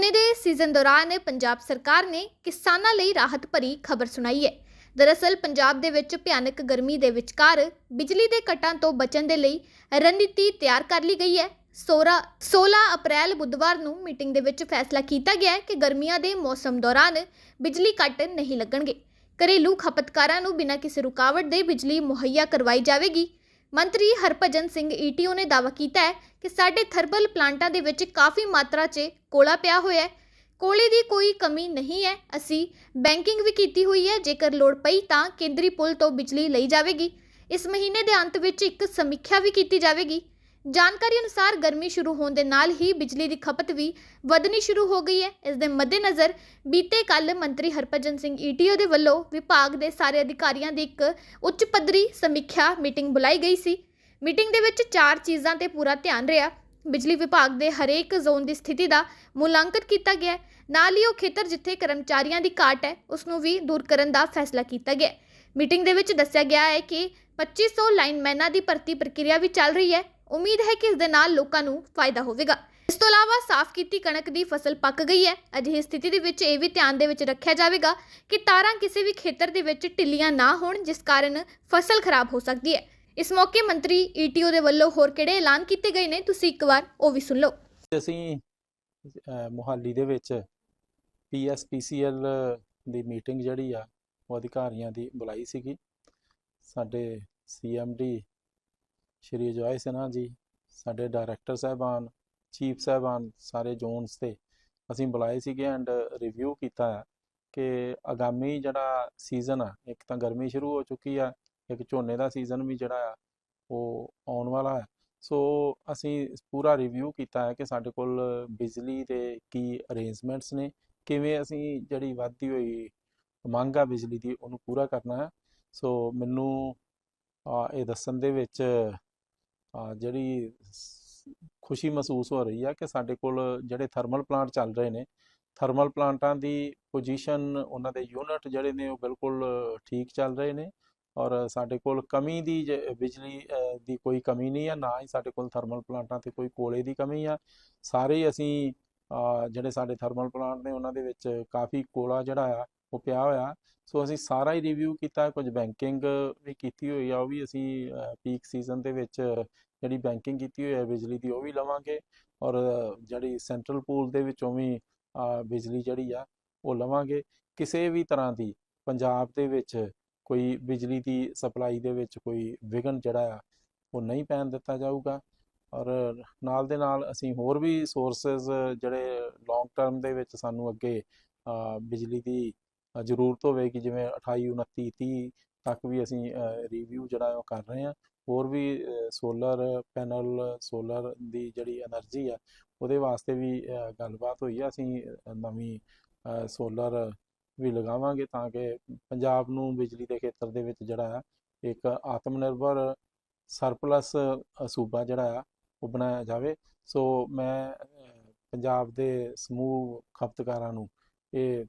ਝੋਨੇ ਦੇ ਸੀਜ਼ਨ ਦੌਰਾਨ ਪੰਜਾਬ ਸਰਕਾਰ ਨੇ ਕਿਸਾਨਾਂ ਲਈ ਰਾਹਤ ਭਰੀ ਖਬਰ ਸੁਣਾਈ ਹੈ। ਦਰਅਸਲ, ਪੰਜਾਬ ਦੇ ਵਿੱਚ ਭਿਆਨਕ ਗਰਮੀ ਦੇ ਵਿਚਕਾਰ ਬਿਜਲੀ ਦੇ ਕੱਟਾਂ ਤੋਂ ਬਚਣ ਦੇ ਲਈ ਰਣਨੀਤੀ ਤਿਆਰ ਕਰ ਲਈ ਗਈ ਹੈ। 16 16 ਅਪ੍ਰੈਲ ਬੁੱਧਵਾਰ ਨੂੰ ਮੀਟਿੰਗ ਦੇ ਵਿੱਚ ਫੈਸਲਾ ਕੀਤਾ ਗਿਆ ਹੈ ਕਿ ਗਰਮੀਆਂ ਦੇ ਮੌਸਮ ਦੌਰਾਨ ਬਿਜਲੀ ਕੱਟ ਨਹੀਂ ਲੱਗਣਗੇ। ਘਰੇਲੂ ਖਪਤਕਾਰਾਂ ਨੂੰ ਬਿਨਾਂ ਕਿਸੇ ਰੁਕਾਵਟ ਦੇ ਬਿਜਲੀ ਮੁਹੱਈਆ ਕਰਵਾਈ ਜਾਵੇਗੀ। ਮੰਤਰੀ ਹਰਭਜਨ ਸਿੰਘ ਈਟੀਓ ਨੇ ਦਾਅਵਾ ਕੀਤਾ ਹੈ ਕਿ ਸਾਡੇ ਥਰਮਲ ਪਲਾਂਟਾਂ ਦੇ ਵਿੱਚ ਕਾਫੀ ਮਾਤਰਾ 'ਚ ਕੋਲਾ ਪਿਆ ਹੋਇਆ ਹੈ। ਕੋਲੇ ਦੀ ਕੋਈ ਕਮੀ ਨਹੀਂ ਹੈ। ਅਸੀਂ ਬੈਂਕਿੰਗ ਵੀ ਕੀਤੀ ਹੋਈ ਹੈ। ਜੇਕਰ ਲੋੜ ਪਈ ਤਾਂ ਕੇਂਦਰੀ ਪੁਲ ਤੋਂ ਬਿਜਲੀ ਲਈ ਜਾਵੇਗੀ। ਇਸ ਮਹੀਨੇ ਦੇ ਅੰਤ ਵਿੱਚ ਇੱਕ ਸਮੀਖਿਆ ਵੀ ਕੀਤੀ ਜਾਵੇਗੀ। ਜਾਣਕਾਰੀ ਅਨੁਸਾਰ ਗਰਮੀ ਸ਼ੁਰੂ ਹੋਣ ਦੇ ਨਾਲ ਹੀ ਬਿਜਲੀ ਦੀ ਖਪਤ ਵੀ ਵਧਣੀ ਸ਼ੁਰੂ ਹੋ ਗਈ ਹੈ। ਇਸ ਦੇ ਮੱਦੇਨਜ਼ਰ ਬੀਤੇ ਕੱਲ ਮੰਤਰੀ ਹਰਭਜਨ ਸਿੰਘ ਈਟੀਓ ਦੇ ਵੱਲੋਂ ਵਿਭਾਗ ਦੇ ਸਾਰੇ ਅਧਿਕਾਰੀਆਂ ਦੀ ਇੱਕ ਉੱਚ ਪੱਧਰੀ ਸਮੀਖਿਆ ਮੀਟਿੰਗ ਬੁਲਾਈ ਗਈ ਸੀ। ਮੀਟਿੰਗ ਦੇ ਵਿੱਚ ਚਾਰ ਚੀਜ਼ਾਂ ਤੇ ਪੂਰਾ ਧਿਆਨ ਰਿਹਾ। ਬਿਜਲੀ ਵਿਭਾਗ ਦੇ ਹਰੇਕ ਜ਼ੋਨ ਦੀ ਸਥਿਤੀ ਦਾ ਮੁਲਾਂਕਣ ਕੀਤਾ ਗਿਆ ਨਾਲ ਹੀ ਉਹ ਖੇਤਰ ਜਿੱਥੇ ਕਰਮਚਾਰੀਆਂ ਦੀ ਘਾਟ ਹੈ, ਉਸ ਨੂੰ ਵੀ ਦੂਰ ਕਰਨ ਦਾ ਫੈਸਲਾ ਕੀਤਾ ਗਿਆ ਮੀਟਿੰਗ ਦੇ ਵਿੱਚ ਦੱਸਿਆ ਗਿਆ ਹੈ ਕਿ 2500 ਲਾਈਨਮੈਨਾਂ ਦੀ ਭਰਤੀ ਪ੍ਰਕਿਰਿਆ ਵੀ ਚੱਲ ਰਹੀ ਹੈ। ਉਮੀਦ ਹੈ ਕਿ ਇਸ ਦੇ ਨਾਲ ਲੋਕਾਂ ਨੂੰ ਫਾਇਦਾ ਹੋਵੇਗਾ। ਇਸ ਤੋਂ ਇਲਾਵਾ ਸਾਫ਼ ਕੀਤੀ ਕਣਕ ਦੀ ਫਸਲ ਪੱਕ ਗਈ ਹੈ। ਅਜਿਹੀ ਸਥਿਤੀ ਦੇ ਵਿੱਚ ਇਹ ਵੀ ਧਿਆਨ ਦੇ ਵਿੱਚ ਰੱਖਿਆ ਜਾਵੇਗਾ ਕਿ ਤਾਰਾਂ ਕਿਸੇ ਵੀ ਖੇਤਰ ਦੇ ਵਿੱਚ ਢਿੱਲੀਆਂ ਨਾ ਹੋਣ, ਜਿਸ ਕਾਰਨ ਫਸਲ ਖਰਾਬ ਹੋ ਸਕਦੀ ਹੈ। ਇਸ ਮੌਕੇ ਮੰਤਰੀ ਈਟੀਓ ਦੇ ਵੱਲੋਂ ਹੋਰ ਕਿਹੜੇ ਐਲਾਨ ਕੀਤੇ ਗਏ ਨੇ? ਤੁਸੀਂ ਇੱਕ ਵਾਰ ਉਹ ਵੀ ਸੁਣ ਲਓ। ਅਸੀਂ ਮੁਹਾਲੀ ਦੇ ਵਿੱਚ ਪੀਐਸਪੀਸੀਐਲ ਦੀ ਮੀਟਿੰਗ ਜਿਹੜੀ ਆ, ਉਹ ਅਧਿਕਾਰੀਆਂ ਦੀ ਬੁਲਾਈ ਸੀਗੀ। ਸਾਡੇ ਸੀਐਮਡੀ ਸ਼੍ਰੀ ਅਜੋਏ ਸਿਨਹਾ ਜੀ, ਸਾਡੇ ਡਾਇਰੈਕਟਰ ਸਾਹਿਬਾਨ ਚੀਫ ਸਾਹਿਬਾਨ ਸਾਰੇ ਜ਼ੋਨਸ ਤੇ ਅਸੀਂ ਬੁਲਾਏ ਸੀਗੇ ਐਂਡ ਰਿਵਿਊ ਕੀਤਾ ਹੈ ਕਿ ਆਗਾਮੀ ਜਿਹੜਾ ਸੀਜ਼ਨ ਆ, ਇੱਕ ਤਾਂ ਗਰਮੀ ਸ਼ੁਰੂ ਹੋ ਚੁੱਕੀ ਆ, ਇੱਕ ਝੋਨੇ ਦਾ ਸੀਜ਼ਨ ਵੀ ਜਿਹੜਾ ਆ, ਉਹ ਆਉਣ ਵਾਲਾ ਹੈ ਸੋ ਅਸੀਂ ਪੂਰਾ ਰਿਵਿਊ ਕੀਤਾ ਹੈ ਕਿ ਸਾਡੇ ਕੋਲ ਬਿਜਲੀ ਦੇ ਕੀ ਅਰੇਂਜਮੈਂਟਸ ਨੇ, ਕਿਵੇਂ ਅਸੀਂ ਜਿਹੜੀ ਵੱਧਦੀ ਹੋਈ ਮੰਗ ਆ ਬਿਜਲੀ ਦੀ, ਉਹਨੂੰ ਪੂਰਾ ਕਰਨਾ ਹੈ। ਸੋ ਮੈਨੂੰ ਇਹ ਦੱਸਣ ਦੇ ਵਿੱਚ ਜਿਹੜੀ ਖੁਸ਼ੀ ਮਹਿਸੂਸ ਹੋ ਰਹੀ ਆ ਕਿ ਸਾਡੇ ਕੋਲ ਜਿਹੜੇ ਥਰਮਲ ਪਲਾਂਟ ਚੱਲ ਰਹੇ ਨੇ ਥਰਮਲ ਪਲਾਂਟਾਂ ਦੀ ਪੋਜੀਸ਼ਨ ਉਹਨਾਂ ਦੇ ਯੂਨਿਟ ਜਿਹੜੇ ਨੇ ਉਹ ਬਿਲਕੁਲ ਠੀਕ ਚੱਲ ਰਹੇ ਨੇ ਔਰ ਸਾਡੇ ਕੋਲ ਕਮੀ ਦੀ ਜ- ਬਿਜਲੀ ਦੀ ਕੋਈ ਕਮੀ ਨਹੀਂ ਆ, ਨਾ ਹੀ ਸਾਡੇ ਕੋਲ ਥਰਮਲ ਪਲਾਂਟਾਂ ਤੇ ਕੋਈ ਕੋਲੇ ਦੀ ਕਮੀ ਆ। ਸਾਰੇ ਅਸੀਂ ਜਿਹੜੇ ਸਾਡੇ ਥਰਮਲ ਪਲਾਂਟ ਨੇ ਉਹਨਾਂ ਦੇ ਵਿੱਚ ਕਾਫੀ ਕੋਲਾ ਜਿਹੜਾ ਆ ਉਹ ਪਿਆ ਹੋਇਆ। ਸੋ ਅਸੀਂ ਸਾਰਾ ਹੀ ਰਿਵਿਊ ਕੀਤਾ, ਕੁਝ ਬੈਂਕਿੰਗ ਵੀ ਕੀਤੀ ਹੋਈ ਆ, ਉਹ ਵੀ ਅਸੀਂ ਪੀਕ ਸੀਜ਼ਨ ਦੇ ਵਿੱਚ ਜਿਹੜੀ ਬੈਂਕਿੰਗ ਕੀਤੀ ਹੋਈ ਹੈ ਬਿਜਲੀ ਦੀ, ਉਹ ਵੀ ਲਵਾਂਗੇ। ਔਰ ਜਿਹੜੀ ਸੈਂਟਰਲ ਪੂਲ ਦੇ ਵਿੱਚੋਂ ਵੀ ਬਿਜਲੀ ਜਿਹੜੀ ਆ, ਉਹ ਲਵਾਂਗੇ। ਕਿਸੇ ਵੀ ਤਰ੍ਹਾਂ ਦੀ ਪੰਜਾਬ ਦੇ ਵਿੱਚ ਕੋਈ ਬਿਜਲੀ ਦੀ ਸਪਲਾਈ ਦੇ ਵਿੱਚ ਕੋਈ ਵਿਘਨ ਜਿਹੜਾ ਆ, ਉਹ ਨਹੀਂ ਪੈਣ ਦਿੱਤਾ ਜਾਊਗਾ। ਔਰ ਨਾਲ ਦੇ ਨਾਲ ਅਸੀਂ ਹੋਰ ਵੀ ਸੋਰਸਸ ਜਿਹੜੇ ਲੌਂਗ ਟਰਮ ਦੇ ਵਿੱਚ ਸਾਨੂੰ ਅੱਗੇ ਬਿਜਲੀ ਦੀ ਜ਼ਰੂਰਤ ਹੋਵੇ ਕਿ ਜਿਵੇਂ 28 29 30 ਤੱਕ ਵੀ ਅਸੀਂ ਰਿਵਿਊ ਜਿਹੜਾ ਉਹ ਕਰ ਰਹੇ ਹਾਂ। ਹੋਰ ਵੀ ਸੋਲਰ ਪੈਨਲ ਸੋਲਰ ਦੀ ਜਿਹੜੀ એનર્ਜੀ ਆ ਉਹਦੇ ਵਾਸਤੇ ਵੀ ਗੱਲਬਾਤ ਹੋਈ ਆ। ਅਸੀਂ ਨਵੀਂ ਸੋਲਰ ਵੀ ਲਗਾਵਾਂਗੇ ਤਾਂ ਕਿ ਪੰਜਾਬ ਨੂੰ ਬਿਜਲੀ ਦੇ ਖੇਤਰ ਦੇ ਵਿੱਚ ਜਿਹੜਾ ਆ ਇੱਕ ਆਤਮ ਨਿਰਭਰ ਸਰਪਲਸ ਸੂਬਾ ਜਿਹੜਾ ਆ ਉਹ ਬਣਾਇਆ ਜਾਵੇ। ਸੋ ਮੈਂ ਪੰਜਾਬ ਦੇ ਸਮੂਹ ਖਪਤਕਾਰਾਂ ਨੂੰ ਇਹ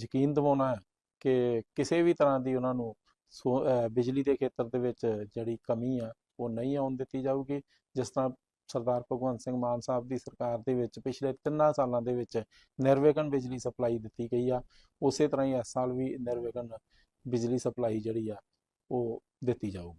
ਯਕੀਨ ਦਿਵਾਉਣਾ ਹੈ ਕਿ ਕਿਸੇ ਵੀ ਤਰ੍ਹਾਂ ਦੀ ਉਹਨਾਂ ਨੂੰ ਸੋ ਬਿਜਲੀ ਦੇ ਖੇਤਰ ਦੇ ਵਿੱਚ ਜਿਹੜੀ ਕਮੀ ਆ, ਉਹ ਨਹੀਂ ਆਉਣ ਦਿੱਤੀ ਜਾਊਗੀ। ਜਿਸ ਤਰ੍ਹਾਂ ਸਰਦਾਰ ਭਗਵੰਤ ਸਿੰਘ ਮਾਨ ਸਾਹਿਬ ਦੀ ਸਰਕਾਰ ਦੇ ਵਿੱਚ ਪਿਛਲੇ ਤਿੰਨਾਂ ਸਾਲਾਂ ਦੇ ਵਿੱਚ ਨਿਰਵਿਘਨ ਬਿਜਲੀ ਸਪਲਾਈ ਦਿੱਤੀ ਗਈ ਆ, ਉਸੇ ਤਰ੍ਹਾਂ ਹੀ ਇਸ ਸਾਲ ਵੀ ਨਿਰਵਿਘਨ ਬਿਜਲੀ ਸਪਲਾਈ ਜਿਹੜੀ ਆ, ਉਹ ਦਿੱਤੀ ਜਾਊਗੀ।